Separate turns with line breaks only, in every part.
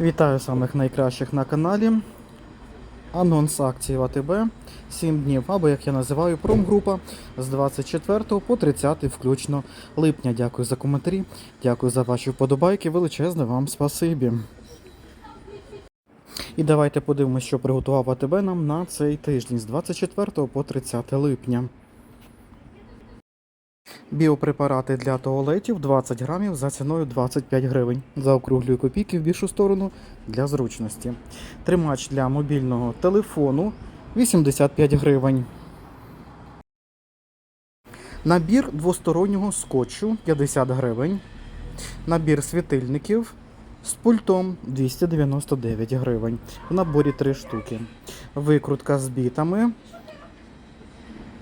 Вітаю самих найкращих на каналі. Анонс акції АТБ 7 днів, або як я називаю, промгрупа з 24 по 30 включно липня. Дякую за коментарі, дякую за ваші вподобайки. Величезне вам спасибі. І давайте подивимось, що приготував АТБ нам на цей тиждень з 24 по 30 липня. Біопрепарати для туалетів 20 грамів за ціною 25 гривень. Заокруглюю копійки в більшу сторону для зручності. Тримач для мобільного телефону 85 гривень. Набір двостороннього скотчу 50 гривень. Набір світильників з пультом 299 гривень. В наборі 3 штуки. Викрутка з бітами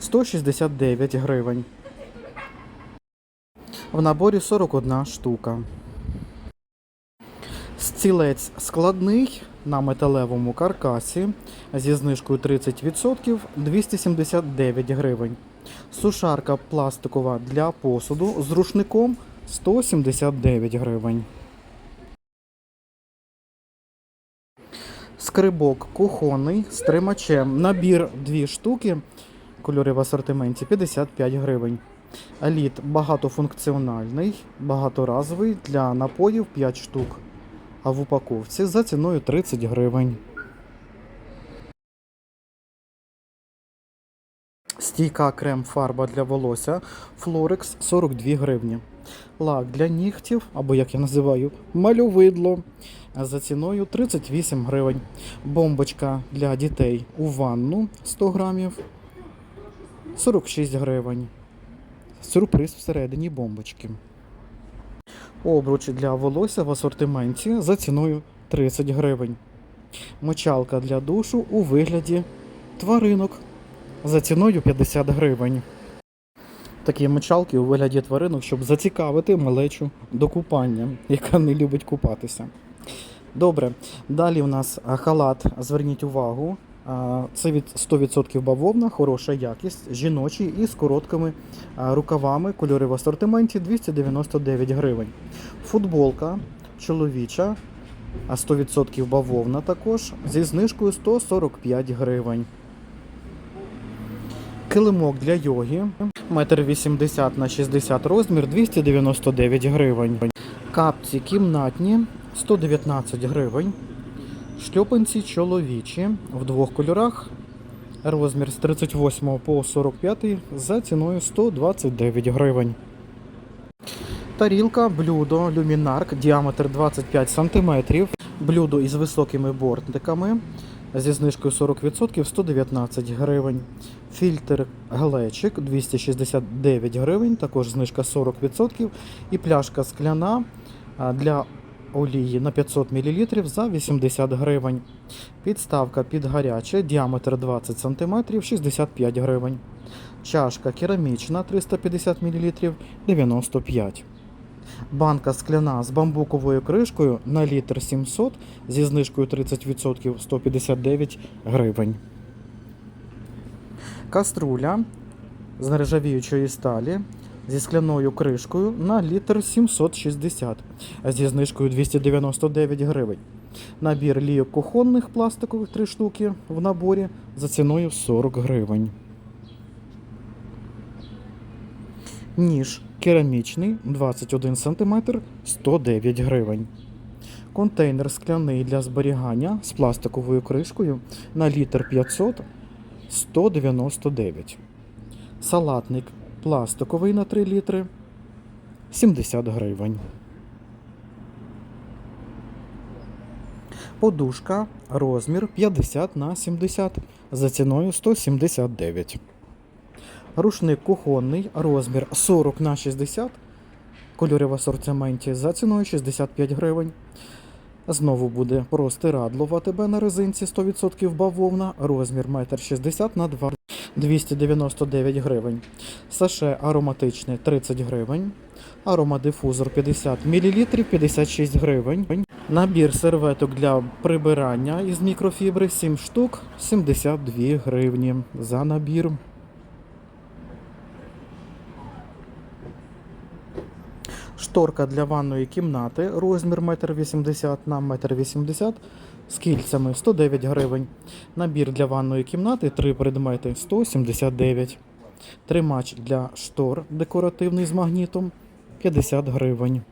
169 гривень. В наборі 41 штука. Стілець складний на металевому каркасі зі знижкою 30% 279 гривень. Сушарка пластикова для посуду з рушником 179 гривень. Скрибок кухонний з тримачем. Набір 2 штуки. Кольори в асортименті 55 гривень. Еліт багатофункціональний, багаторазовий для напоїв 5 штук. А в упаковці за ціною 30 гривень. Стійка крем-фарба для волосся Флорекс 42 гривні. Лак для нігтів, або як я називаю, мальовидло за ціною 38 гривень. Бомбочка для дітей у ванну 100 грамів 46 гривень. Сюрприз всередині бомбочки. Обруч для волосся в асортименті за ціною 30 гривень. Мочалка для душу у вигляді тваринок за ціною 50 гривень. Такі мочалки у вигляді тваринок, щоб зацікавити малечу до купання, яка не любить купатися. Добре, далі у нас халат. Зверніть увагу. Це від 100% бавовна, хороша якість, жіночий і з короткими рукавами. Кольори в асортименті 299 гривень. Футболка чоловіча, а 100% бавовна також зі знижкою 145 гривень. Килимок для йоги. Метр 80 на 60 розмір 299 гривень. Капці кімнатні 119 гривень. Шльопанці чоловічі в двох кольорах. Розмір з 38 по 45 за ціною 129 гривень. Тарілка, блюдо, люмінарк, діаметр 25 см. Блюдо із високими бортиками зі знижкою 40% 119 гривень. Фільтр глечик 269 гривень, також знижка 40%. І пляшка скляна для олії на 500 мл за 80 гривень. Підставка під гаряче, діаметр 20 см 65 гривень. Чашка керамічна 350 мл 95 Банка скляна з бамбуковою кришкою на літр 700 зі знижкою 30% 159 гривень. Каструля з нержавіючої сталі зі скляною кришкою на літр 760 зі знижкою 299 гривень. Набір лійок кухонних пластикових 3 штуки в наборі за ціною 40 гривень. Ніж керамічний 21 см 109 гривень. Контейнер скляний для зберігання з пластиковою кришкою на літр 500 199. Салатник пластиковий на 3 літри 70 гривень. Подушка розмір 50 на 70 за ціною 179. Рушник кухонний, розмір 40 на 60, кольори в асортименті за ціною 65 гривень. Знову буде простирадло в на резинці 100% бавовна, розмір 1,60 на 2 299 гривень. Саше ароматичне 30 гривень. Аромадифузор 50 мл 56 гривень. Набір серветок для прибирання із мікрофібри 7 штук 72 гривні за набір. Шторка для ванної кімнати, розмір 1,80 м на 1,80 м з кільцями 109 гривень. Набір для ванної кімнати 3 предмети 179. Тримач для штор декоративний з магнітом 50 гривень.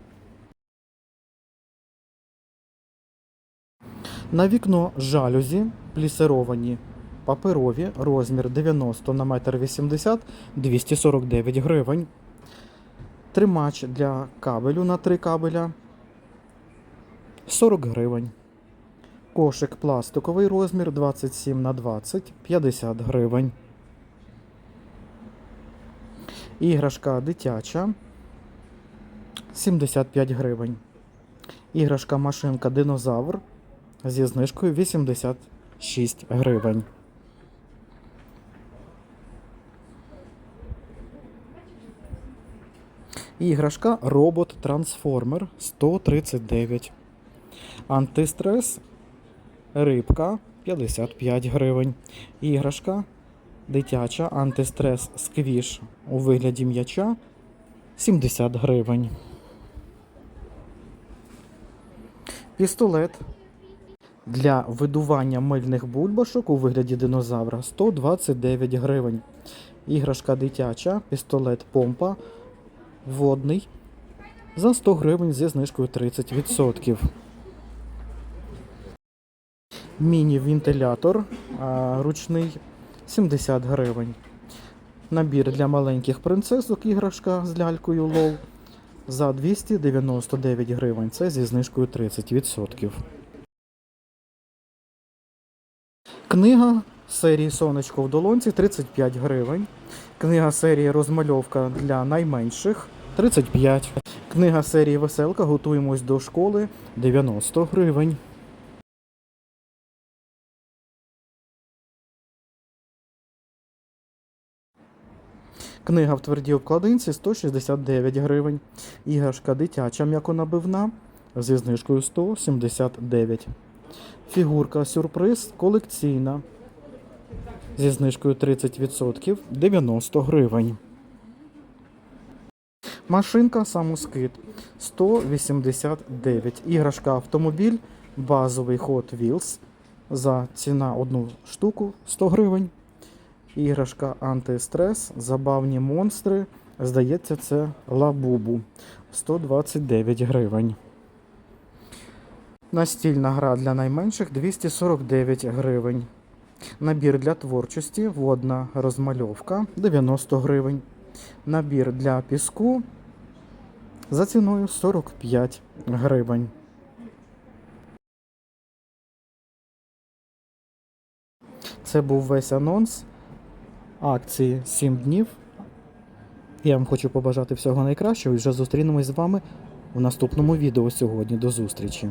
На вікно жалюзі плісировані паперові, розмір 90 на 1,80 м 249 гривень. Тримач для кабелю на 3 кабеля 40 гривень. Кошик пластиковий розмір 27 на 20 50 гривень. Іграшка дитяча 75 гривень. Іграшка машинка динозавр зі знижкою 86 гривень. Іграшка робот трансформер 139. Антистрес рибка 55 гривень. Іграшка дитяча антистрес сквіш у вигляді м'яча 70 гривень. Пістолет для видування мильних бульбашок у вигляді динозавра 129 гривень. Іграшка дитяча, пістолет помпа водний за 100 гривень зі знижкою 30%. Міні-вентилятор ручний 70 гривень. Набір для маленьких принцесок іграшка з лялькою лол за 299 гривень. Це зі знижкою 30%. Книга серії Сонечко в долонці 35 гривень. Книга серії Розмальовка для найменших 35. Книга серії Веселка Готуємось до школи 90 гривень. Книга в твердій обкладинці 169 гривень. Іграшка дитяча м'яконабивна зі знижкою 179. Фігурка сюрприз колекційна зі знижкою 30% 90 гривень. Машинка самоскид 189. Іграшка автомобіль базовий Hot Wheels за ціна одну штуку 100 гривень. Іграшка антистрес, забавні монстри. Здається, це лабубу 129 гривень. Настільна гра для найменших 249 гривень. Набір для творчості, водна розмальовка 90 гривень. Набір для піску за ціною 45 гривень. Це був весь анонс акції 7 днів. Я вам хочу побажати всього найкращого і вже зустрінемось з вами в наступному відео сьогодні. До зустрічі!